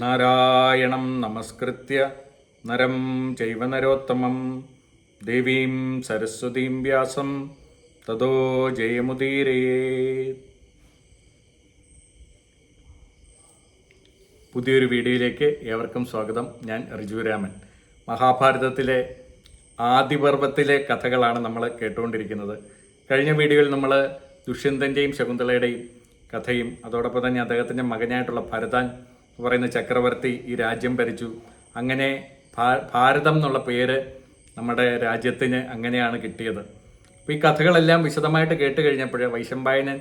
നാരായണം നമസ്കൃത്യ. നരം ചൈവ നരോത്തമം. ദേവീം സരസ്വതീം വ്യാസം. തതോ ജയമുദീരയേ. പുതിയൊരു വീഡിയോയിലേക്ക് ഏവർക്കും സ്വാഗതം. ഞാൻ റിജുരാമൻ മഹാഭാരതത്തിലെ ആദിപർവത്തിലെ കഥകളാണ് നമ്മൾ കേട്ടുകൊണ്ടിരിക്കുന്നത്. കഴിഞ്ഞ വീഡിയോയിൽ നമ്മൾ ദുഷ്യന്തന്റെയും ശകുന്തളയുടെയും കഥയും അതോടൊപ്പം തന്നെ അദ്ദേഹത്തിന്റെ മകനായിട്ടുള്ള ഭരതാൻ പറയുന്ന ചക്രവർത്തി ഈ രാജ്യം ഭരിച്ചു. അങ്ങനെ ഭാരതം എന്നുള്ള പേര് നമ്മുടെ രാജ്യത്തിന് അങ്ങനെയാണ് കിട്ടിയത്. അപ്പോൾ ഈ കഥകളെല്ലാം വിശദമായിട്ട് കേട്ട് കഴിഞ്ഞപ്പോൾ വൈശമ്പായനൻ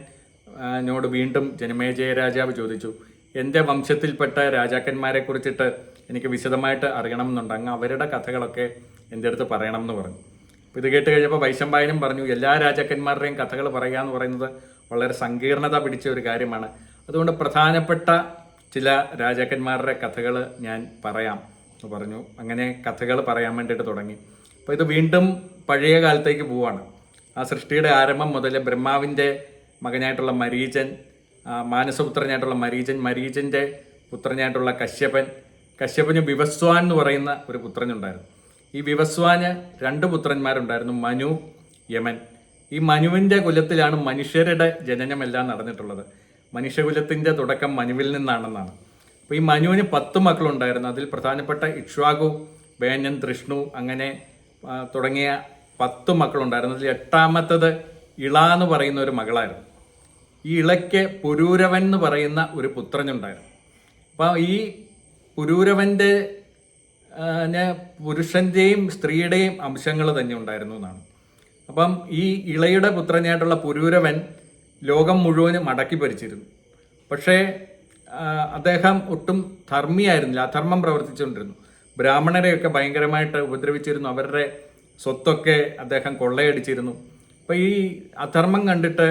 വീണ്ടും ജനമേജയ രാജാവ് ചോദിച്ചു എന്റെ വംശത്തിൽപ്പെട്ട രാജാക്കന്മാരെ കുറിച്ചിട്ട് എനിക്ക് വിശദമായിട്ട് അറിയണം എന്നുണ്ട് അങ്ങ് അവരുടെ കഥകളൊക്കെ എന്റെ അടുത്ത് പറയണം എന്ന് പറഞ്ഞു. അപ്പോൾ ഇത് കേട്ട് കഴിഞ്ഞപ്പോൾ വൈശമ്പായനും പറഞ്ഞു എല്ലാ രാജാക്കന്മാരുടെയും കഥകൾ പറയുക എന്ന് പറയുന്നത് വളരെ സങ്കീർണത പിടിച്ച ഒരു കാര്യമാണ്. അതുകൊണ്ട് പ്രധാനപ്പെട്ട ചില രാജാക്കന്മാരുടെ കഥകൾ ഞാൻ പറയാം. എന്ന് പറഞ്ഞു. അങ്ങനെ കഥകൾ പറയാൻ വേണ്ടിയിട്ട് തുടങ്ങി. അപ്പോൾ ഇത് വീണ്ടും പഴയ കാലത്തേക്ക് പോവാണ്. ആ സൃഷ്ടിയുടെ ആരംഭം മുതൽ ബ്രഹ്മാവിന്റെ മകനായിട്ടുള്ള മരീചൻ മാനസപുത്രനായിട്ടുള്ള മരീചൻ മരീചന്റെ പുത്രനായിട്ടുള്ള കശ്യപൻ. കശ്യപന് വിവസ്വാൻ എന്ന് പറയുന്ന ഒരു പുത്രനുണ്ടായിരുന്നു. ഈ വിവസ്വാന് രണ്ട് പുത്രന്മാരുണ്ടായിരുന്നു മനു യമൻ. ഈ മനുവിന്റെ കുലത്തിലാണ് മനുഷ്യരുടെ ജനനമെല്ലാം നടന്നിട്ടുള്ളത്. മനുഷ്യകുലത്തിന്റെ തുടക്കം മനുവിൽ നിന്നാണെന്നാണ്. അപ്പോൾ ഈ മനുവിന് പത്ത് മക്കളുണ്ടായിരുന്നു. അതിൽ പ്രധാനപ്പെട്ട ഇക്ഷ്വാകു വേനൻ തൃഷ്ണു അങ്ങനെ തുടങ്ങിയ പത്ത് മക്കളുണ്ടായിരുന്നു. അതിൽ എട്ടാമത്തത് ഇള എന്ന് പറയുന്ന ഒരു മകളായിരുന്നു. ഈ ഇളയ്ക്ക് പുരൂരവൻ എന്ന് പറയുന്ന ഒരു പുത്രനുണ്ടായിരുന്നു. അപ്പോൾ ഈ പുരൂരവന്റെ പുരുഷന്റെയും സ്ത്രീയുടെയും അംശങ്ങൾ തന്നെ ഉണ്ടായിരുന്നു എന്നാണ്. അപ്പം ഈ ഇളയുടെ പുത്രനായിട്ടുള്ള പുരൂരവൻ ലോകം മുഴുവനും അടക്കി ഭരിച്ചിരുന്നു. പക്ഷേ അദ്ദേഹം ഒട്ടും ധർമ്മിയായിരുന്നില്ല. അധർമ്മം പ്രവർത്തിച്ചുകൊണ്ടിരുന്നു. ബ്രാഹ്മണരെയൊക്കെ ഭയങ്കരമായിട്ട് ഉപദ്രവിച്ചിരുന്നു. അവരുടെ സ്വത്തൊക്കെ അദ്ദേഹം കൊള്ളയടിച്ചിരുന്നു. അപ്പോൾ ഈ അധർമ്മം കണ്ടിട്ട്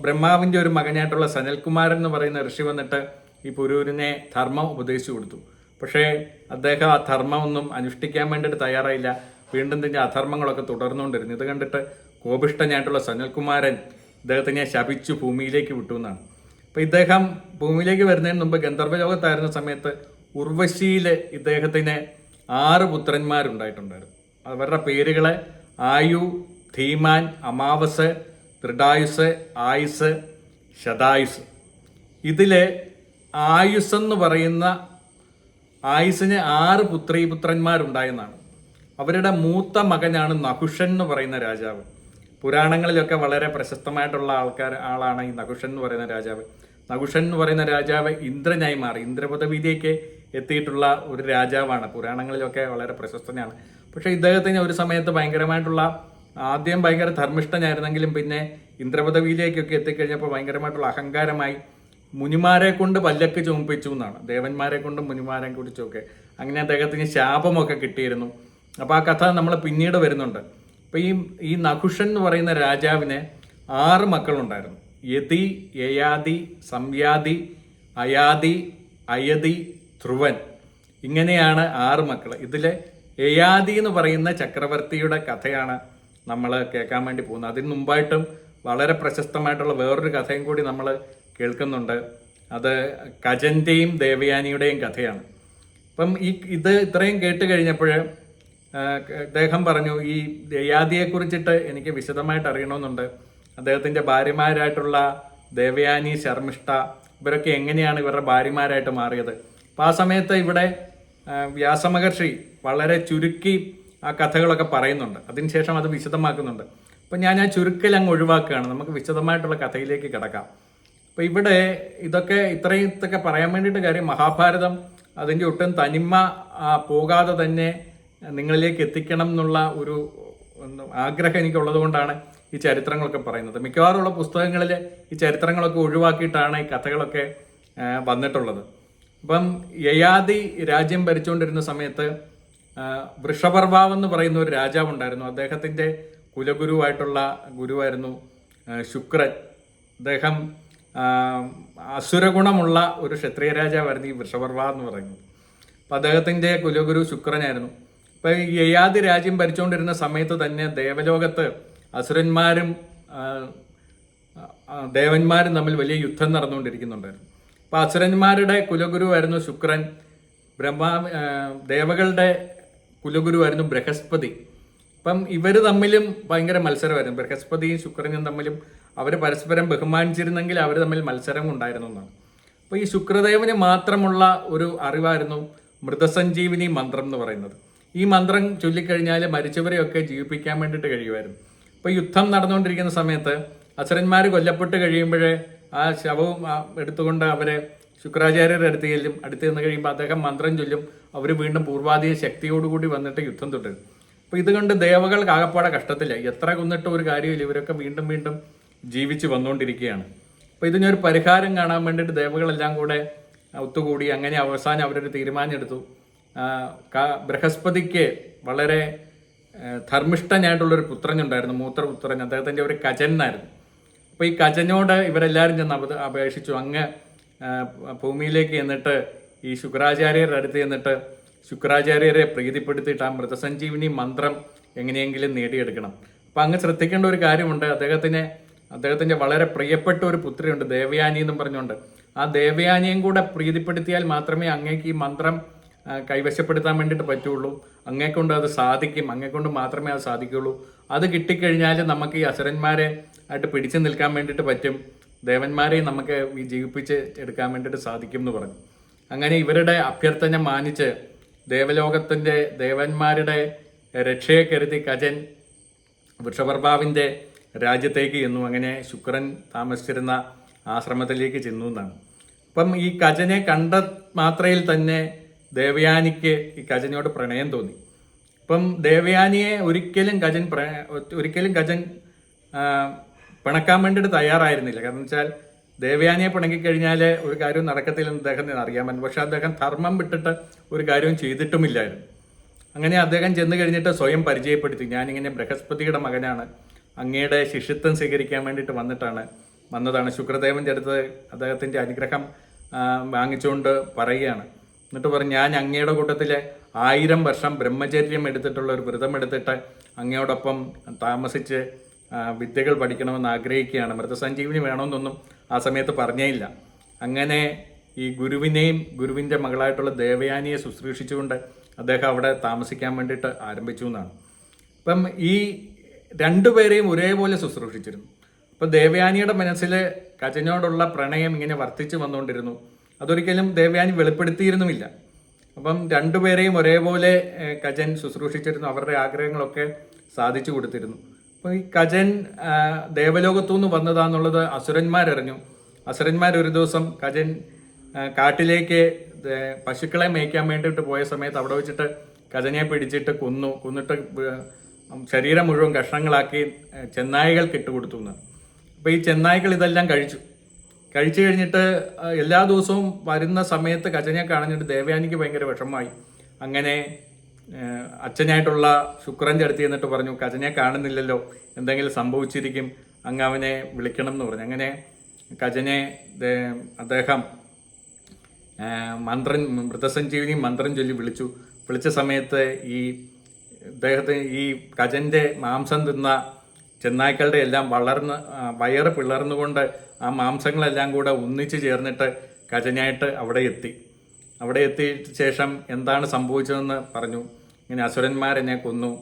ബ്രഹ്മാവിന്റെ ഒരു മകനായിട്ടുള്ള സനൽകുമാരൻ എന്ന് പറയുന്ന ഋഷി വന്നിട്ട് ഈ പുരൂരിനെ ധർമ്മം ഉപദേശിച്ചു കൊടുത്തു. പക്ഷേ അദ്ദേഹം ആ ധർമ്മമൊന്നും അനുഷ്ഠിക്കാൻ വേണ്ടിയിട്ട് തയ്യാറായില്ല. വീണ്ടും തന്നെ അധർമ്മങ്ങളൊക്കെ തുടർന്നുകൊണ്ടിരുന്നു. ഇത് കണ്ടിട്ട് കോപിഷ്ടനായിട്ടുള്ള സനൽകുമാരൻ ഇദ്ദേഹത്തിനെ ശപിച്ചു ഭൂമിയിലേക്ക് വിട്ടു എന്നാണ്. അപ്പോൾ ഇദ്ദേഹം ഭൂമിയിലേക്ക് വരുന്നതിന് മുമ്പ് ഗന്ധർവലോകത്തായിരുന്ന സമയത്ത് ഉർവശിയിൽ ഇദ്ദേഹത്തിന് ആറ് പുത്രന്മാരുണ്ടായിട്ടുണ്ടായിരുന്നു. അവരുടെ പേരുകളെ ആയു ധീമാൻ അമാവസ് ദൃഢായുസ് ആയുസ് ശതായുസ് ഇതിലെ ആയുസ് എന്ന് പറയുന്ന ആയുസിന് ആറ് പുത്രീപുത്രന്മാരുണ്ടായെന്നാണ്. അവരുടെ മൂത്ത മകനാണ് നഹുഷൻ എന്ന് പറയുന്ന രാജാവ്. പുരാണങ്ങളിലൊക്കെ വളരെ പ്രശസ്തമായിട്ടുള്ള ആൾക്കാർ ആളാണ് ഈ നഹുഷൻ എന്ന് പറയുന്ന രാജാവ്. നഹുഷൻ എന്ന് പറയുന്ന രാജാവ് ഇന്ദ്രനായി മാറി. ഇന്ദ്രപദവിയിലേക്ക് എത്തിയിട്ടുള്ള ഒരു രാജാവാണ്. പുരാണങ്ങളിലൊക്കെ വളരെ പ്രശസ്തനാണ്. പക്ഷേ ഇദ്ദേഹത്തിന് ഒരു സമയത്ത് ഭയങ്കരമായിട്ടുള്ള ആദ്യം ഭയങ്കര ധർമ്മിഷ്ഠനായിരുന്നെങ്കിലും പിന്നെ ഇന്ദ്രപദവിയിലേക്കൊക്കെ എത്തിക്കഴിഞ്ഞപ്പോൾ ഭയങ്കരമായിട്ടുള്ള അഹങ്കാരമായി മുനിമാരെ കൊണ്ട് പല്ലക്ക് ചുമപ്പിച്ചു എന്നാണ്. ദേവന്മാരെ കൊണ്ടും മുനിമാരെ കുറിച്ചുമൊക്കെ അങ്ങനെ അദ്ദേഹത്തിന് ശാപമൊക്കെ കിട്ടിയിരുന്നു. അപ്പോൾ ആ കഥ നമ്മൾ പിന്നീട് വരുന്നുണ്ട്. അപ്പോൾ ഈ ഈ നഹുഷൻ എന്ന് പറയുന്ന രാജാവിന് ആറ് മക്കളുണ്ടായിരുന്നു. യതി യയാതി സംയാതി അയാതി അയതി ധ്രുവൻ. ഇങ്ങനെയാണ് ആറ് മക്കൾ ഇതിലെ യയാതി എന്ന് പറയുന്ന ചക്രവർത്തിയുടെ കഥയാണ് നമ്മൾ കേൾക്കാൻ വേണ്ടി പോകുന്നത്. അതിന് മുമ്പായിട്ടും വളരെ പ്രശസ്തമായിട്ടുള്ള വേറൊരു കഥയും കൂടി നമ്മൾ കേൾക്കുന്നുണ്ട്. അത് കജന്റെയും ദേവയാനിയുടെയും കഥയാണ്. അപ്പം ഈ ഇത് ഇത്രയും കേട്ട് കഴിഞ്ഞപ്പോൾ അദ്ദേഹം പറഞ്ഞു ഈ ദയാദിയെ കുറിച്ചിട്ട് എനിക്ക് വിശദമായിട്ട് അറിയണമെന്നുണ്ട്. അദ്ദേഹത്തിന്റെ ഭാര്യമാരായിട്ടുള്ള ദേവയാനി ശർമിഷ്ട ഇവരൊക്കെ എങ്ങനെയാണ് ഇവരുടെ ഭാര്യമാരായിട്ട് മാറിയത്? അപ്പോൾ ആ സമയത്ത് ഇവിടെ വ്യാസമഹർഷി വളരെ ചുരുക്കി ആ കഥകളൊക്കെ പറയുന്നുണ്ട്. അതിനുശേഷം അത് വിശദമാക്കുന്നുണ്ട്. അപ്പം ഞാൻ ആ ചുരുക്കൽ അങ്ങ് ഒഴിവാക്കുകയാണ്. നമുക്ക് വിശദമായിട്ടുള്ള കഥയിലേക്ക് കിടക്കാം. അപ്പോൾ ഇവിടെ ഇതൊക്കെ ഇത്രയും ഇതൊക്കെ പറയാൻ വേണ്ടിയിട്ട് കാര്യം മഹാഭാരതം അതിന്റെ ഒട്ടും തനിമ പോകാതെ തന്നെ നിങ്ങളിലേക്ക് എത്തിക്കണം എന്നുള്ള ഒരു ആഗ്രഹം എനിക്കുള്ളത് കൊണ്ടാണ് ഈ ചരിത്രങ്ങളൊക്കെ പറയുന്നത്. മിക്കവാറുമുള്ള പുസ്തകങ്ങളിൽ ഈ ചരിത്രങ്ങളൊക്കെ ഒഴിവാക്കിയിട്ടാണ് ഈ കഥകളൊക്കെ വന്നിട്ടുള്ളത്. അപ്പം യയാദി രാജ്യം ഭരിച്ചുകൊണ്ടിരുന്ന സമയത്ത് വൃഷപർവാവ് എന്ന് പറയുന്ന ഒരു രാജാവ് ഉണ്ടായിരുന്നു. അദ്ദേഹത്തിന്റെ കുലഗുരുവായിട്ടുള്ള ഗുരുവായിരുന്നു ശുക്രൻ. അദ്ദേഹം അസുരഗുണമുള്ള ഒരു ക്ഷത്രിയ രാജാവായിരുന്നു ഈ വൃഷപർവ എന്ന് പറയുന്നത്. അപ്പം അദ്ദേഹത്തിന്റെ കുലഗുരു ശുക്രനായിരുന്നു. അപ്പം ഈ യയാതി രാജ്യം ഭരിച്ചുകൊണ്ടിരുന്ന സമയത്ത് തന്നെ ദേവലോകത്ത് അസുരന്മാരും ദേവന്മാരും തമ്മിൽ വലിയ യുദ്ധം നടന്നുകൊണ്ടിരിക്കുന്നുണ്ടായിരുന്നു. അപ്പം അസുരന്മാരുടെ കുലഗുരുവായിരുന്നു ശുക്രൻ ബ്രഹ്മാ ദേവകളുടെ ദേവകളുടെ കുലഗുരുവായിരുന്നു ബൃഹസ്പതി. അപ്പം ഇവർ തമ്മിലും ഭയങ്കര മത്സരമായിരുന്നു. ബൃഹസ്പതിയും ശുക്രനും തമ്മിലും അവർ പരസ്പരം ബഹുമാനിച്ചിരുന്നെങ്കിൽ അവർ തമ്മിൽ മത്സരം ഉണ്ടായിരുന്നു എന്നാണ്. അപ്പോൾ ഈ ശുക്രദേവന് മാത്രമുള്ള ഒരു അറിവായിരുന്നു മൃതസഞ്ജീവിനി മന്ത്രം എന്ന് പറയുന്നത്. ഈ മന്ത്രം ചൊല്ലിക്കഴിഞ്ഞാൽ മരിച്ചവരെയൊക്കെ ജീവിപ്പിക്കാൻ വേണ്ടിയിട്ട് കഴിയുമായിരുന്നു. അപ്പോൾ യുദ്ധം നടന്നുകൊണ്ടിരിക്കുന്ന സമയത്ത് അസുരന്മാർ കൊല്ലപ്പെട്ട് കഴിയുമ്പോഴേ ആ ശവവും എടുത്തുകൊണ്ട് അവരെ ശുക്രാചാര്യരുടെ അടുത്ത് ചെല്ലും അടുത്ത് ചെന്ന് കഴിയുമ്പോൾ അദ്ദേഹം മന്ത്രം ചൊല്ലും അവർ വീണ്ടും പൂർവാധിക ശക്തിയോടുകൂടി വന്നിട്ട് യുദ്ധം തുടരും. അപ്പോൾ ഇതുകൊണ്ട് ദേവകൾ ആകപ്പാടെ കഷ്ടത്തിലായി. എത്ര കൊന്നിട്ട് ഒരു കാര്യമില്ല ഇവരൊക്കെ വീണ്ടും വീണ്ടും ജീവിച്ച് വന്നുകൊണ്ടിരിക്കുകയാണ് അപ്പോൾ ഇതിനൊരു പരിഹാരം കാണാൻ വേണ്ടിയിട്ട് ദേവകളെല്ലാം കൂടെ ഒത്തുകൂടി അങ്ങനെ അവസാനം അവരൊരു തീരുമാനം എടുത്തു ആ, ക- ബൃഹസ്പതിക്ക് വളരെ ധർമ്മിഷ്ഠനായിട്ടുള്ളൊരു പുത്രനുണ്ടായിരുന്നു മൂത്രപുത്രൻ അദ്ദേഹത്തിന്റെ ഒരു കജനായിരുന്നു. അപ്പോൾ ഈ കജനോട് ഇവരെല്ലാവരും ചെന്ന് അപ അപേക്ഷിച്ചു. അങ്ങ് ഭൂമിയിലേക്ക് എന്നിട്ട് ഈ ശുക്രാചാര്യരുടെ അടുത്ത് ചെന്നിട്ട് ശുക്രാചാര്യരെ പ്രീതിപ്പെടുത്തിയിട്ട് ആ മൃതസഞ്ജീവിനി മന്ത്രം എങ്ങനെയെങ്കിലും നേടിയെടുക്കണം. അപ്പം അങ്ങ് ശ്രദ്ധിക്കേണ്ട ഒരു കാര്യമുണ്ട്. അദ്ദേഹത്തിന് അദ്ദേഹത്തിന്റെ വളരെ പ്രിയപ്പെട്ട ഒരു പുത്രിയുണ്ട് ദേവയാനി എന്നും പറഞ്ഞുകൊണ്ട്. ആ ദേവയാനിയും കൂടെ പ്രീതിപ്പെടുത്തിയാൽ മാത്രമേ അങ്ങേക്ക് ഈ മന്ത്രം കൈവശപ്പെടുത്താൻ വേണ്ടിയിട്ട് പറ്റുള്ളൂ. അങ്ങേക്കൊണ്ട് അത് സാധിക്കും. അങ്ങേക്കൊണ്ട് മാത്രമേ അത് സാധിക്കുള്ളൂ. അത് കിട്ടിക്കഴിഞ്ഞാൽ നമുക്ക് ഈ അസുരന്മാരെ ആയിട്ട് പിടിച്ചു നിൽക്കാൻ വേണ്ടിയിട്ട് പറ്റും. ദേവന്മാരെയും നമുക്ക് ഈ ജീവിപ്പിച്ച് എടുക്കാൻ വേണ്ടിയിട്ട് സാധിക്കും എന്ന് പറഞ്ഞു. അങ്ങനെ ഇവരുടെ അഭ്യർത്ഥന മാനിച്ച് ദേവലോകത്തിന്റെ ദേവന്മാരുടെ രക്ഷയെ കരുതി കജൻ വൃഷഭർഭാവിന്റെ രാജ്യത്തേക്ക് ചെന്നു. അങ്ങനെ ശുക്രൻ താമസിച്ചിരുന്ന ആശ്രമത്തിലേക്ക് ചെന്നു എന്നാണ്. അപ്പം ഈ കജനെ കണ്ട മാത്രയിൽ തന്നെ ദേവയാനിക്ക് ഈ കജനോട് പ്രണയം തോന്നി. അപ്പം ദേവയാനിയെ ഒരിക്കലും കജൻ പ്ര- ഒരിക്കലും കജൻ പിണക്കാൻ വേണ്ടിയിട്ട് തയ്യാറായിരുന്നില്ല. കാരണം വെച്ചാൽ ദേവയാനിയെ പിണങ്ങിക്കഴിഞ്ഞാൽ ഒരു കാര്യവും നടക്കത്തില്ലെന്ന് അദ്ദേഹത്തിന് അറിയാമെന്ന് പക്ഷെ അദ്ദേഹം ധർമ്മം വിട്ടിട്ട് ഒരു കാര്യവും ചെയ്തിട്ടുമില്ലായിരുന്നു. അങ്ങനെ അദ്ദേഹം ചെന്ന് കഴിഞ്ഞിട്ട് സ്വയം പരിചയപ്പെടുത്തി. ഞാനിങ്ങനെ ബൃഹസ്പതിയുടെ മകനാണ്. അങ്ങയുടെ ശിഷ്യത്വം സ്വീകരിക്കാൻ വേണ്ടിയിട്ട് വന്നിട്ടാണ് വന്നതാണ്. ശുക്രദേവന്റെ അടുത്ത് അദ്ദേഹത്തിന്റെ അനുഗ്രഹം വാങ്ങിച്ചുകൊണ്ട് പറയുകയാണ്. എന്നിട്ട് പറഞ്ഞു ഞാൻ അങ്ങയുടെ കൂട്ടത്തിലെ ആയിരം വർഷം ബ്രഹ്മചര്യം എടുത്തിട്ടുള്ള ഒരു വ്രതം എടുത്തിട്ട് അങ്ങയോടൊപ്പം താമസിച്ച് വിദ്യകൾ പഠിക്കണമെന്ന് ആഗ്രഹിക്കുകയാണ്. മൃതസഞ്ജീവിനി വേണമെന്നൊന്നും ആ സമയത്ത് പറഞ്ഞേയില്ല. അങ്ങനെ ഈ ഗുരുവിനെയും ഗുരുവിന്റെ മകളായിട്ടുള്ള ദേവയാനിയെ ശുശ്രൂഷിച്ചുകൊണ്ട് അദ്ദേഹം അവിടെ താമസിക്കാൻ വേണ്ടിയിട്ട് ആരംഭിച്ചു എന്നാണ്. അപ്പം ഈ രണ്ടുപേരെയും ഒരേപോലെ ശുശ്രൂഷിച്ചിരുന്നു. അപ്പം ദേവയാനിയുടെ മനസ്സിൽ കജനോടുള്ള പ്രണയം ഇങ്ങനെ വർദ്ധിച്ചു വന്നുകൊണ്ടിരുന്നു. അതൊരിക്കലും ദേവയാനി വെളിപ്പെടുത്തിയിരുന്നുമില്ല. അപ്പം രണ്ടുപേരെയും ഒരേപോലെ കജൻ ശുശ്രൂഷിച്ചിരുന്നു. അവരുടെ ആഗ്രഹങ്ങളൊക്കെ സാധിച്ചു കൊടുത്തിരുന്നു. അപ്പോൾ ഈ കജൻ ദേവലോകത്തു നിന്ന് വന്നതാന്നുള്ളത് അസുരന്മാരറിഞ്ഞു. അസുരന്മാർ ഒരു ദിവസം കജൻ കാട്ടിലേക്ക് പശുക്കളെ മേയ്ക്കാൻ വേണ്ടിയിട്ട് പോയ സമയത്ത് അവിടെ വെച്ചിട്ട് കജനെ പിടിച്ചിട്ട് കൊന്നു. കൊന്നിട്ട് ശരീരം മുഴുവൻ കഷ്ണങ്ങളാക്കി ചെന്നായികൾക്ക് ഇട്ടുകൊടുത്തു എന്ന് അപ്പോൾ ഈ ചെന്നായികൾ ഇതെല്ലാം കഴിച്ചു. കഴിച്ചു കഴിഞ്ഞിട്ട് എല്ലാ ദിവസവും വരുന്ന സമയത്ത് കജനെ കാണഞ്ഞിട്ട് ദേവയാനിക്ക് ഭയങ്കര വിഷമമായി. അങ്ങനെ അച്ഛനായിട്ടുള്ള ശുക്രന്റെ അടുത്ത് ചെന്നിട്ട് പറഞ്ഞു കജനെ കാണുന്നില്ലല്ലോ എന്തെങ്കിലും സംഭവിച്ചിരിക്കും അങ്ങ് അവനെ വിളിക്കണം എന്ന് പറഞ്ഞു. അങ്ങനെ കജനെ അദ്ദേഹം മന്ത്രൻ മന്ത്രം മൃതസഞ്ജീവിനി മന്ത്രൻ ചൊല്ലി വിളിച്ചു. വിളിച്ച സമയത്ത് ഈ അദ്ദേഹത്തിന് ഈ കജന്റെ മാംസം തിന്ന ചെന്നായ്ക്കളുടെ എല്ലാം വളർന്ന് വയറ് പിളർന്നുകൊണ്ട് ആ മാംസങ്ങളെല്ലാം കൂടെ ഒന്നിച്ചു ചേർന്നിട്ട് കജനായിട്ട് അവിടെ എത്തി. അവിടെ എത്തിയ ശേഷം എന്താണ് സംഭവിച്ചതെന്ന് പറഞ്ഞു. ഇങ്ങനെ അസുരന്മാരെന്നെ കൊന്നു.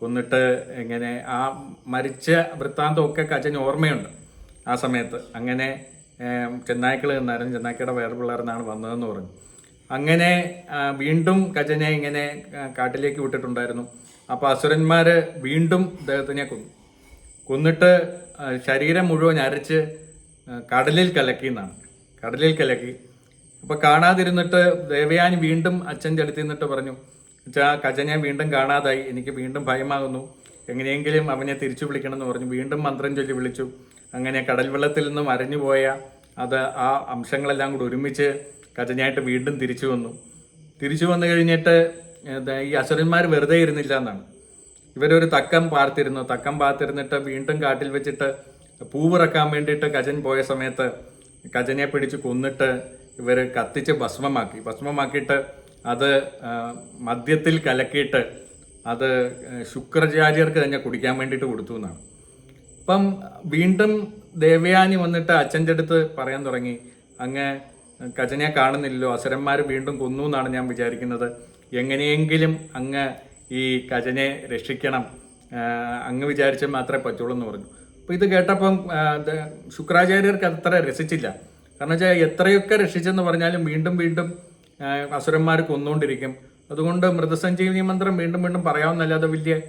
കൊന്നിട്ട് ഇങ്ങനെ ആ മരിച്ച വൃത്താന്തമൊക്കെ കജന് ഓർമ്മയുണ്ട് ആ സമയത്ത്. അങ്ങനെ ചെന്നായ്ക്കൾ നിന്നായിരുന്നു ചെന്നായ്ക്കയുടെ വയർ പിളർന്നാണ് വന്നതെന്ന് പറഞ്ഞു. അങ്ങനെ വീണ്ടും കജനെ ഇങ്ങനെ കാട്ടിലേക്ക് വിട്ടിട്ടുണ്ടായിരുന്നു. അപ്പോൾ അസുരന്മാർ വീണ്ടും അദ്ദേഹത്തിനെ കൊന്നു. കൊന്നിട്ട് ശരീരം മുഴുവൻ അരച്ച് കടലിൽ കലക്കി എന്നാണ്. കടലിൽ കലക്കി. അപ്പോൾ കാണാതിരുന്നിട്ട് ദേവയാൻ വീണ്ടും അച്ഛന്റെ അടുത്ത് നിന്നിട്ട് പറഞ്ഞു അച്ഛാ കജനെ വീണ്ടും കാണാതായി. എനിക്ക് വീണ്ടും ഭയമാകുന്നു. എങ്ങനെയെങ്കിലും അവനെ തിരിച്ചു വിളിക്കണം എന്ന് പറഞ്ഞു. വീണ്ടും മന്ത്രം ചൊല്ലി വിളിച്ചു. അങ്ങനെ കടൽ വെള്ളത്തിൽ നിന്നും അരഞ്ഞു പോയ അത് ആ അംശങ്ങളെല്ലാം കൂടി ഒരുമിച്ച് കജനായിട്ട് വീണ്ടും തിരിച്ചു വന്നു. തിരിച്ചു വന്നു കഴിഞ്ഞിട്ട് ഈ അസുരന്മാർ വെറുതെ ഇരുന്നില്ല എന്നാണ്. ഇവരൊരു തക്കം പാർത്തിരുന്നു. തക്കം പാർത്തിരുന്നിട്ട് വീണ്ടും കാട്ടിൽ വെച്ചിട്ട് പൂവിറക്കാൻ വേണ്ടിയിട്ട് കജൻ പോയ സമയത്ത് കജനെ പിടിച്ച് കൊന്നിട്ട് ഇവർ കത്തിച്ച് ഭസ്മമാക്കി. ഭസ്മമാക്കിയിട്ട് അത് മദ്യത്തിൽ കലക്കിയിട്ട് അത് ശുക്രാചാര്യർക്ക് തന്നെ കുടിക്കാൻ വേണ്ടിയിട്ട് കൊടുത്തു എന്നാണ്. അപ്പം വീണ്ടും ദേവയാനി വന്നിട്ട് അച്ഛന്റെ അടുത്ത് പറയാൻ തുടങ്ങി. അങ്ങ് കജനെ കാണുന്നില്ലല്ലോ. അസുരന്മാർ വീണ്ടും കൊന്നു എന്നാണ് ഞാൻ വിചാരിക്കുന്നത്. എങ്ങനെയെങ്കിലും അങ്ങ് ഈ കജനെ രക്ഷിക്കണം. അങ്ങ് വിചാരിച്ചാൽ മാത്രമേ പറ്റുള്ളൂ എന്ന് പറഞ്ഞു. അപ്പോൾ ഇത് കേട്ടപ്പം ശുക്രാചാര്യർക്ക് അത്ര രസിച്ചില്ല. കാരണം വെച്ചാൽ എത്രയൊക്കെ രക്ഷിച്ചെന്ന് പറഞ്ഞാലും വീണ്ടും വീണ്ടും അസുരന്മാർ കൊന്നുകൊണ്ടിരിക്കും അതുകൊണ്ട് മൃതസഞ്ജീവനി മന്ത്രം വീണ്ടും വീണ്ടും പറയാവുന്നല്ലാതെ വലിയ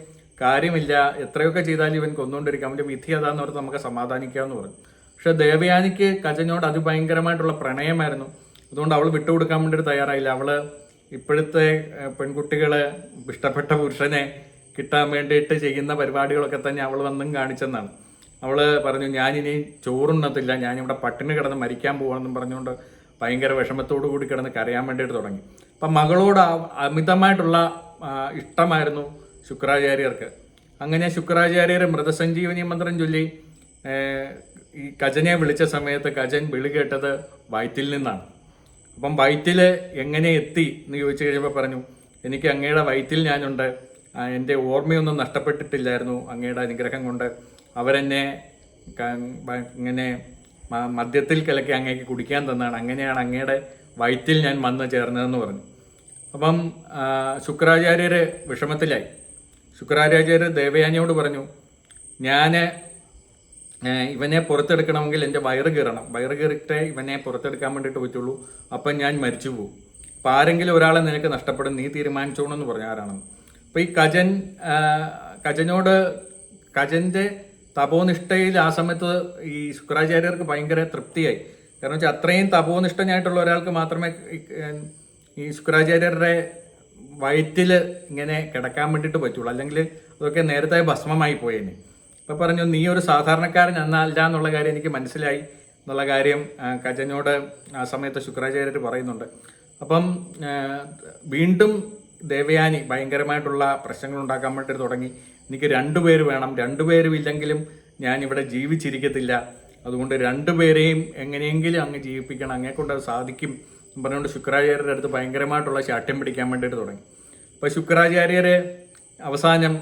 കാര്യമില്ല. എത്രയൊക്കെ ചെയ്താലും ഇവൻ കൊന്നുകൊണ്ടിരിക്കും. അവന്റെ വിധി അതാന്ന് പറഞ്ഞ് നമുക്ക് സമാധാനിക്കാമെന്ന് പറഞ്ഞു. പക്ഷെ ദേവയാനിക്ക് കജനോട് അതിഭയങ്കരമായിട്ടുള്ള പ്രണയമായിരുന്നു. അതുകൊണ്ട് അവൾ വിട്ടുകൊടുക്കാൻ വേണ്ടിയിട്ട് തയ്യാറായില്ല. അവൾ ഇപ്പോഴത്തെ പെൺകുട്ടികൾ ഇഷ്ടപ്പെട്ട പുരുഷനെ കിട്ടാൻ വേണ്ടിയിട്ട് ചെയ്യുന്ന പരിപാടികളൊക്കെ തന്നെ അവൾ വന്നും കാണിച്ചെന്നാണ്. അവൾ പറഞ്ഞു ഞാനിനി ചോറുണ്ണത്തില്ല. ഞാനിവിടെ പട്ടിണി കിടന്ന് മരിക്കാൻ പോകണമെന്നും പറഞ്ഞുകൊണ്ട് ഭയങ്കര വിഷമത്തോടു കൂടി കിടന്ന് കരയാൻ വേണ്ടിയിട്ട് തുടങ്ങി. അപ്പം മകളോട് അമിതമായിട്ടുള്ള ഇഷ്ടമായിരുന്നു ശുക്രാചാര്യർക്ക്. അങ്ങനെ ശുക്രാചാര്യർ മൃതസഞ്ജീവനി മന്ത്രം ചൊല്ലി ഈ കജനെ വിളിച്ച സമയത്ത് കജൻ വിളി കേട്ടത് വയറ്റിൽ നിന്നാണ്. അപ്പം വയറ്റിൽ എങ്ങനെ എത്തി എന്ന് ചോദിച്ചു കഴിയുമ്പോൾ പറഞ്ഞു എനിക്ക് അങ്ങയുടെ വയറ്റിൽ ഞാനുണ്ട്. എന്റെ ഓർമ്മയൊന്നും നഷ്ടപ്പെട്ടിട്ടില്ലായിരുന്നു അങ്ങയുടെ അനുഗ്രഹം കൊണ്ട്. അവരെന്നെ ഇങ്ങനെ മദ്യത്തിൽ കലക്കി അങ്ങേക്ക് കുടിക്കാൻ തന്നാണ്. അങ്ങനെയാണ് അങ്ങയുടെ വയറ്റിൽ ഞാൻ വന്ന് ചേർന്നതെന്ന് പറഞ്ഞു. അപ്പം ശുക്രാചാര്യർ വിഷമത്തിലായി. ശുക്രാചാര്യർ ദേവയാനിയോട് പറഞ്ഞു ഞാൻ ഇവനെ പുറത്തെടുക്കണമെങ്കിൽ എന്റെ വയറ് കീറണം. വയറ് കീറിട്ടേ ഇവനെ പുറത്തെടുക്കാൻ വേണ്ടിയിട്ട് പറ്റുള്ളൂ. അപ്പം ഞാൻ മരിച്ചു പോകും അപ്പം ആരെങ്കിലും ഒരാളെ നിനക്ക് നഷ്ടപ്പെടും. നീ തീരുമാനിച്ചോണെന്ന് പറഞ്ഞു ആരാണെന്ന്. അപ്പം ഈ കജൻ കജനോട് കജന്റെ തപോനിഷ്ഠയിൽ ആ സമയത്ത് ഈ ശുക്രാചാര്യർക്ക് ഭയങ്കര തൃപ്തിയായി. കാരണം വെച്ചാൽ അത്രയും തപോനിഷ്ഠനായിട്ടുള്ള ഒരാൾക്ക് മാത്രമേ ഈ, ശുക്രാചാര്യരുടെ വയറ്റിൽ ഇങ്ങനെ കിടക്കാൻ വേണ്ടിയിട്ട് പറ്റുള്ളൂ. അല്ലെങ്കിൽ അതൊക്കെ നേരത്തെ ഭസ്മമായി പോയേനെ. അപ്പൊ പറഞ്ഞു നീ ഒരു സാധാരണക്കാരൻ എന്നല്ല എന്നുള്ള കാര്യം എനിക്ക് മനസ്സിലായി. എന്നുള്ള കാര്യം കജനോട് ആ സമയത്ത് ശുക്രാചാര്യർ പറയുന്നുണ്ട്. അപ്പം വീണ്ടും ദേവയാനി ഭയങ്കരമായിട്ടുള്ള പ്രശ്നങ്ങൾ ഉണ്ടാക്കാൻ വേണ്ടി തുടങ്ങി. എനിക്ക് രണ്ടുപേര് വേണം. രണ്ടുപേരും ഇല്ലെങ്കിലും ഞാൻ ഇവിടെ ജീവിച്ചിരിക്കത്തില്ല. അതുകൊണ്ട് രണ്ടുപേരെയും എങ്ങനെയെങ്കിലും അങ്ങ് ജീവിപ്പിക്കണം. അങ്ങേക്കൊണ്ട് അത് സാധിക്കും എന്ന് പറഞ്ഞുകൊണ്ട് ശുക്രാചാര്യരുടെ അടുത്ത് ഭയങ്കരമായിട്ടുള്ള ശാഠ്യം പിടിക്കാൻ വേണ്ടിയിട്ട് തുടങ്ങി. അപ്പോൾ ശുക്രാചാര്യർ അവസാനം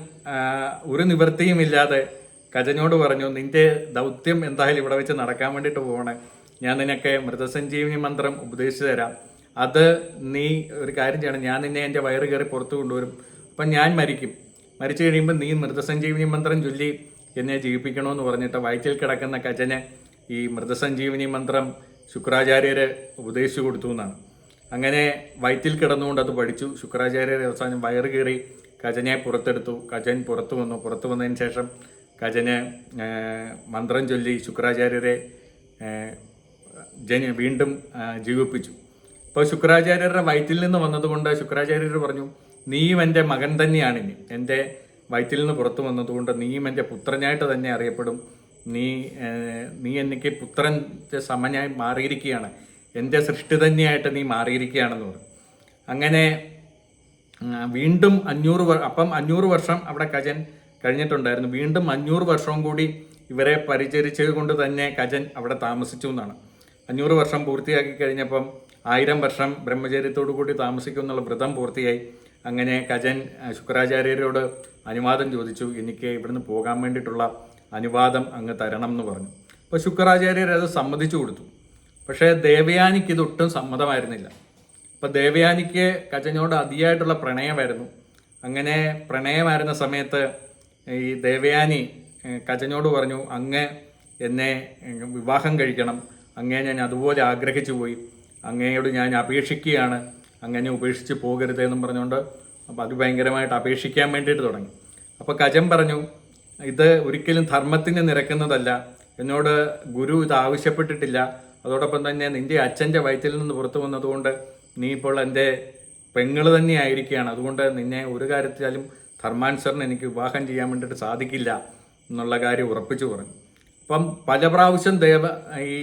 ഒരു നിവൃത്തിയും നിവൃത്തിയുമില്ലാതെ കജനോട് പറഞ്ഞു നിന്റെ ദൗത്യം എന്തായാലും ഇവിടെ വെച്ച് നടക്കാൻ വേണ്ടിയിട്ട് പോകണേ. ഞാൻ നിനക്ക് മൃതസഞ്ജീവിനി മന്ത്രം ഉപദേശിച്ചു തരാം. അത് നീ ഒരു കാര്യം ചെയ്യണം. ഞാൻ നിന്നെ എന്റെ വയറ് കയറി പുറത്തു കൊണ്ടുവരും. അപ്പം ഞാൻ മരിക്കും. മരിച്ചു കഴിയുമ്പോൾ നീ മൃതസഞ്ജീവിനി മന്ത്രം ചൊല്ലി എന്നെ ജീവിപ്പിക്കണമെന്ന് പറഞ്ഞിട്ട് വയറ്റിൽ കിടക്കുന്ന കജന് ഈ മൃതസഞ്ജീവിനി മന്ത്രം ശുക്രാചാര്യര് ഉപദേശിച്ചു കൊടുത്തു എന്നാണ്. അങ്ങനെ വയറ്റിൽ കിടന്നുകൊണ്ട് അത് പഠിച്ചു. ശുക്രാചാര്യർ അവസാനം വയറ് കീറി കജനെ പുറത്തെടുത്തു. കജൻ പുറത്തു വന്നു. പുറത്തു വന്നതിന് ശേഷം കജന് മന്ത്രം ചൊല്ലി ശുക്രാചാര്യരെ ജന വീണ്ടും ജീവിപ്പിച്ചു. അപ്പോൾ ശുക്രാചാര്യരുടെ വയറ്റിൽ നിന്ന് വന്നതുകൊണ്ട് ശുക്രാചാര്യർ പറഞ്ഞു നീയും എന്റെ മകൻ തന്നെയാണ് ഇനി. എന്റെ വയറ്റിൽ നിന്ന് പുറത്തു വന്നതുകൊണ്ട് നീയും എന്റെ പുത്രനായിട്ട് തന്നെ അറിയപ്പെടും. നീ നീ എനിക്ക് പുത്രന്റെ സമനായി മാറിയിരിക്കുകയാണ്. എന്റെ സൃഷ്ടി തന്നെയായിട്ട് നീ മാറിയിരിക്കുകയാണെന്ന് പറഞ്ഞു. അങ്ങനെ വീണ്ടും അഞ്ഞൂറ് അപ്പം അഞ്ഞൂറ് വർഷം അവിടെ കജൻ കഴിഞ്ഞിട്ടുണ്ടായിരുന്നു. വീണ്ടും അഞ്ഞൂറ് വർഷവും കൂടി ഇവരെ പരിചരിച്ചത് കൊണ്ട് തന്നെ കജൻ അവിടെ താമസിച്ചു എന്നാണ്. അഞ്ഞൂറ് വർഷം പൂർത്തിയാക്കി കഴിഞ്ഞപ്പം ആയിരം വർഷം ബ്രഹ്മചര്യത്തോടു കൂടി താമസിക്കും എന്നുള്ള വ്രതം പൂർത്തിയായി. അങ്ങനെ കജൻ ശുക്രാചാര്യരോട് അനുവാദം ചോദിച്ചു. എനിക്ക് ഇവിടുന്ന് പോകാൻ വേണ്ടിയിട്ടുള്ള അനുവാദം അങ്ങ് തരണം എന്ന് പറഞ്ഞു. അപ്പോൾ ശുക്രാചാര്യർ അത് സമ്മതിച്ചു കൊടുത്തു. പക്ഷേ ദേവയാനിക്ക് ഇതൊട്ടും സമ്മതമായിരുന്നില്ല. അപ്പോൾ ദേവയാനിക്ക് കജനോട് അതിയായിട്ടുള്ള പ്രണയമായിരുന്നു. അങ്ങനെ പ്രണയമായിരുന്ന സമയത്ത് ഈ ദേവയാനി കജനോട് പറഞ്ഞു അങ്ങ് എന്നെ വിവാഹം കഴിക്കണം. അങ്ങേ ഞാൻ അതുപോലെ ആഗ്രഹിച്ചു പോയി. അങ്ങയോട് ഞാൻ അപേക്ഷിക്കുകയാണ്. അങ്ങനെ ഉപേക്ഷിച്ച് പോകരുത് എന്നും പറഞ്ഞുകൊണ്ട് അപ്പം അത് ഭയങ്കരമായിട്ട് അപേക്ഷിക്കാൻ വേണ്ടിയിട്ട് തുടങ്ങി. അപ്പോൾ കജൻ പറഞ്ഞു ഇത് ഒരിക്കലും ധർമ്മത്തിന് നിരക്കുന്നതല്ല. എന്നോട് ഗുരു ഇത് ആവശ്യപ്പെട്ടിട്ടില്ല. അതോടൊപ്പം തന്നെ നിന്റെ അച്ഛന്റെ വയറ്റിൽ നിന്ന് പുറത്തു വന്നതുകൊണ്ട് നീ ഇപ്പോൾ എന്റെ പെങ്ങൾ തന്നെ ആയിരിക്കുകയാണ് അതുകൊണ്ട് നിന്നെ ഒരു കാര്യത്തിലും ധർമാനുസരണം എനിക്ക് വിവാഹം ചെയ്യാൻ വേണ്ടിയിട്ട് സാധിക്കില്ല എന്നുള്ള കാര്യം ഉറപ്പിച്ചു പറഞ്ഞു. അപ്പം പല പ്രാവശ്യം ദേവ ഈ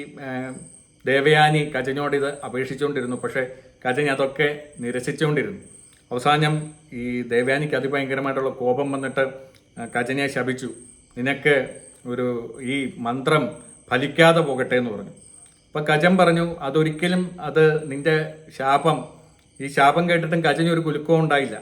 ദേവയാനി കജനോട് ഇത് അപേക്ഷിച്ചുകൊണ്ടിരുന്നു. പക്ഷേ കജൻ അതൊക്കെ നിരസിച്ചുകൊണ്ടിരുന്നു. അവസാനം ഈ ദേവയാനിക്ക് അതിഭയങ്കരമായിട്ടുള്ള കോപം വന്നിട്ട് കജനെ ശപിച്ചു. നിനക്ക് ഒരു ഈ മന്ത്രം ഫലിക്കാതെ പോകട്ടെ എന്ന് പറഞ്ഞു. അപ്പം കജൻ പറഞ്ഞു അതൊരിക്കലും അത് നിന്റെ ശാപം. ഈ ശാപം കേട്ടിട്ടും കജന് ഒരു കുലുക്കവും ഉണ്ടായില്ല.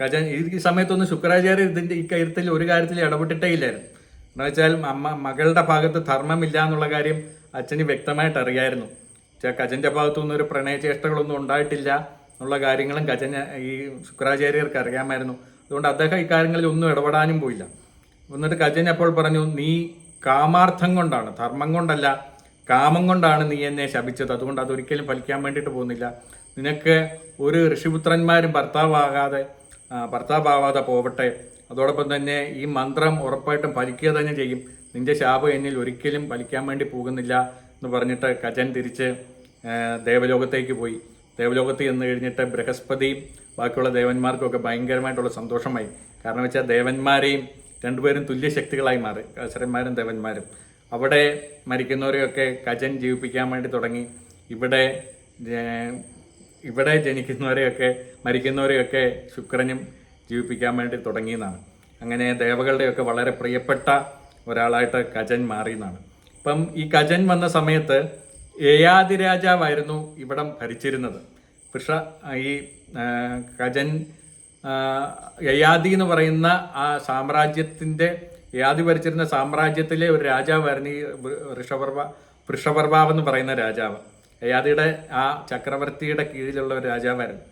കജൻ ഈ സമയത്തൊന്നും ശുക്രാചാര്യ ഇതിന്റെ ഈ കാര്യത്തിൽ ഒരു കാര്യത്തിൽ ഇടപെട്ടിട്ടേ ഇല്ലായിരുന്നു എന്ന് വെച്ചാൽ അമ്മ മകളുടെ ഭാഗത്ത് ധർമ്മമില്ല എന്നുള്ള കാര്യം അച്ഛന് വ്യക്തമായിട്ട് അറിയായിരുന്നു. വെച്ചാൽ ഭാഗത്തുനിന്ന് ഭാഗത്തു ഒരു പ്രണയചേഷ്ടകളൊന്നും ഉണ്ടായിട്ടില്ല എന്നുള്ള കാര്യങ്ങളും കജന് ഈ ശുക്രാചാര്യർക്ക് അറിയാമായിരുന്നു. അതുകൊണ്ട് അദ്ദേഹം ഇക്കാര്യങ്ങളിൽ ഒന്നും ഇടപെടാനും പോയില്ല. എന്നിട്ട് കജൻ അപ്പോൾ പറഞ്ഞു നീ കാമാർത്ഥം കൊണ്ടാണ് ധർമ്മം കൊണ്ടല്ല കാമം കൊണ്ടാണ് നീ എന്നെ ശപിച്ചത്. അതുകൊണ്ട് അതൊരിക്കലും ഫലിക്കാൻ വേണ്ടിയിട്ട് പോകുന്നില്ല. നിനക്ക് ഒരു ഋഷിപുത്രന്മാരും ഭർത്താവാകാതെ ആ, ഭർത്താവാകാതെ പോവട്ടെ. അതോടൊപ്പം തന്നെ ഈ മന്ത്രം ഉറപ്പായിട്ടും ഫലിക്കുക തന്നെ ചെയ്യും. നിന്റെ ശാപം എന്നിൽ ഒരിക്കലും ഫലിക്കാൻ വേണ്ടി പോകുന്നില്ല എന്ന് പറഞ്ഞിട്ട് കജൻ തിരിച്ച് ദേവലോകത്തേക്ക് പോയി. ദേവലോകത്ത് ചെന്ന് കഴിഞ്ഞിട്ട് ബൃഹസ്പതിയും ബാക്കിയുള്ള ദേവന്മാർക്കൊക്കെ ഭയങ്കരമായിട്ടുള്ള സന്തോഷമായി. കാരണം വെച്ചാൽ ദേവന്മാരെയും രണ്ടുപേരും തുല്യ ശക്തികളായി മാറി. അസുരന്മാരും ദേവന്മാരും. അവിടെ മരിക്കുന്നവരെയൊക്കെ കജൻ ജീവിപ്പിക്കാൻ വേണ്ടി തുടങ്ങി. ഇവിടെ ഇവിടെ ജനിക്കുന്നവരെയൊക്കെ മരിക്കുന്നവരെയൊക്കെ ശുക്രനും ജീവിപ്പിക്കാൻ വേണ്ടി തുടങ്ങിയെന്നാണ്. അങ്ങനെ ദേവകളുടെയൊക്കെ വളരെ പ്രിയപ്പെട്ട ഒരാളായിട്ട് കജൻ മാറിയെന്നാണ്. ഇപ്പം ഈ കജൻ വന്ന സമയത്ത് ഏയാദി രാജാവായിരുന്നു ഇവിടം ഭരിച്ചിരുന്നത്. പക്ഷ ഈ കജൻ യയാതി എന്ന് പറയുന്ന ആ സാമ്രാജ്യത്തിന്റെ യയാതി ഭരിച്ചിരുന്ന സാമ്രാജ്യത്തിലെ ഒരു രാജാവായിരുന്നു ഈ വൃ- ഋഷഭർവ വൃഷഭർവാവ് എന്ന് പറയുന്ന രാജാവ്. യയാതിയുടെ ആ ചക്രവർത്തിയുടെ കീഴിലുള്ള ഒരു രാജാവായിരുന്നു.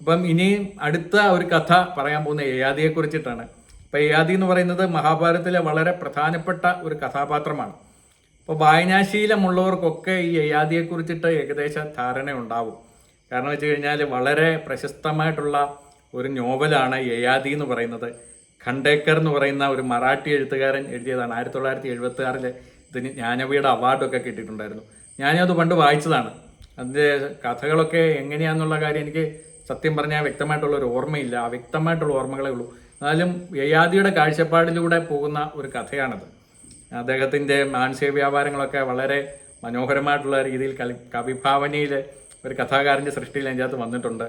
അപ്പം ഇനിയും അടുത്ത ഒരു കഥ പറയാൻ പോകുന്ന യയാതിയെ കുറിച്ചിട്ടാണ്. അപ്പം യയാതി എന്ന് പറയുന്നത് മഹാഭാരതത്തിലെ വളരെ പ്രധാനപ്പെട്ട ഒരു കഥാപാത്രമാണ്. അപ്പോൾ വായനാശീലമുള്ളവർക്കൊക്കെ ഈ യയാതിയെ കുറിച്ചിട്ട് ഏകദേശ ധാരണ ഉണ്ടാവും. കാരണം വെച്ച് കഴിഞ്ഞാൽ വളരെ പ്രശസ്തമായിട്ടുള്ള ഒരു നോവലാണ് യയാതി എന്ന് പറയുന്നത്. ഖണ്ടേക്കർ എന്ന് പറയുന്ന ഒരു മറാഠി എഴുത്തുകാരൻ എഴുതിയതാണ്. ആയിരത്തി തൊള്ളായിരത്തി എഴുപത്തി ആറിൽ ഇതിന് ജ്ഞാനപീഠ അവാർഡൊക്കെ കിട്ടിയിട്ടുണ്ടായിരുന്നു. ഞാനത് പണ്ട് വായിച്ചതാണ്. അതിന്റെ കഥകളൊക്കെ എങ്ങനെയാണെന്നുള്ള കാര്യം എനിക്ക് സത്യം പറഞ്ഞാൽ വ്യക്തമായിട്ടുള്ള ഒരു ഓർമ്മയില്ല. വ്യക്തമായിട്ടുള്ള ഓർമ്മകളേ ഉള്ളൂ. എന്നാലും യയാദിയുടെ കാഴ്ചപ്പാടിലൂടെ പോകുന്ന ഒരു കഥയാണത്. അദ്ദേഹത്തിന്റെ മാനസിക വ്യാപാരങ്ങളൊക്കെ വളരെ മനോഹരമായിട്ടുള്ള രീതിയിൽ കളി കവിഭാവനയിൽ ഒരു കഥാകാരന്റെ സൃഷ്ടിയിൽ അതിന്റെ അകത്ത് വന്നിട്ടുണ്ട്.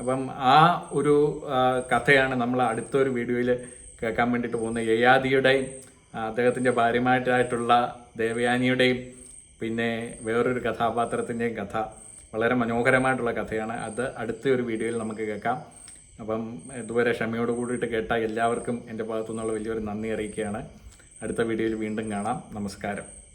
അപ്പം ആ ഒരു കഥയാണ് നമ്മൾ അടുത്തൊരു വീഡിയോയിൽ കേൾക്കാൻ വേണ്ടിയിട്ട് പോകുന്നത്. യയാദിയുടെയും അദ്ദേഹത്തിന്റെ ഭാര്യമായിട്ടായിട്ടുള്ള ദേവയാനിയുടെയും പിന്നെ വേറൊരു കഥാപാത്രത്തിന്റെയും കഥ. വളരെ മനോഹരമായിട്ടുള്ള കഥയാണ്. അത് അടുത്ത ഒരു വീഡിയോയിൽ നമുക്ക് കേൾക്കാം. അപ്പം ഇതുവരെ ക്ഷമയോട് കൂടിയിട്ട് കേട്ട എല്ലാവർക്കും എന്റെ ഭാഗത്തു നിന്നുള്ള വലിയൊരു നന്ദി അറിയിക്കുകയാണ്. അടുത്ത വീഡിയോയിൽ വീണ്ടും കാണാം. നമസ്കാരം.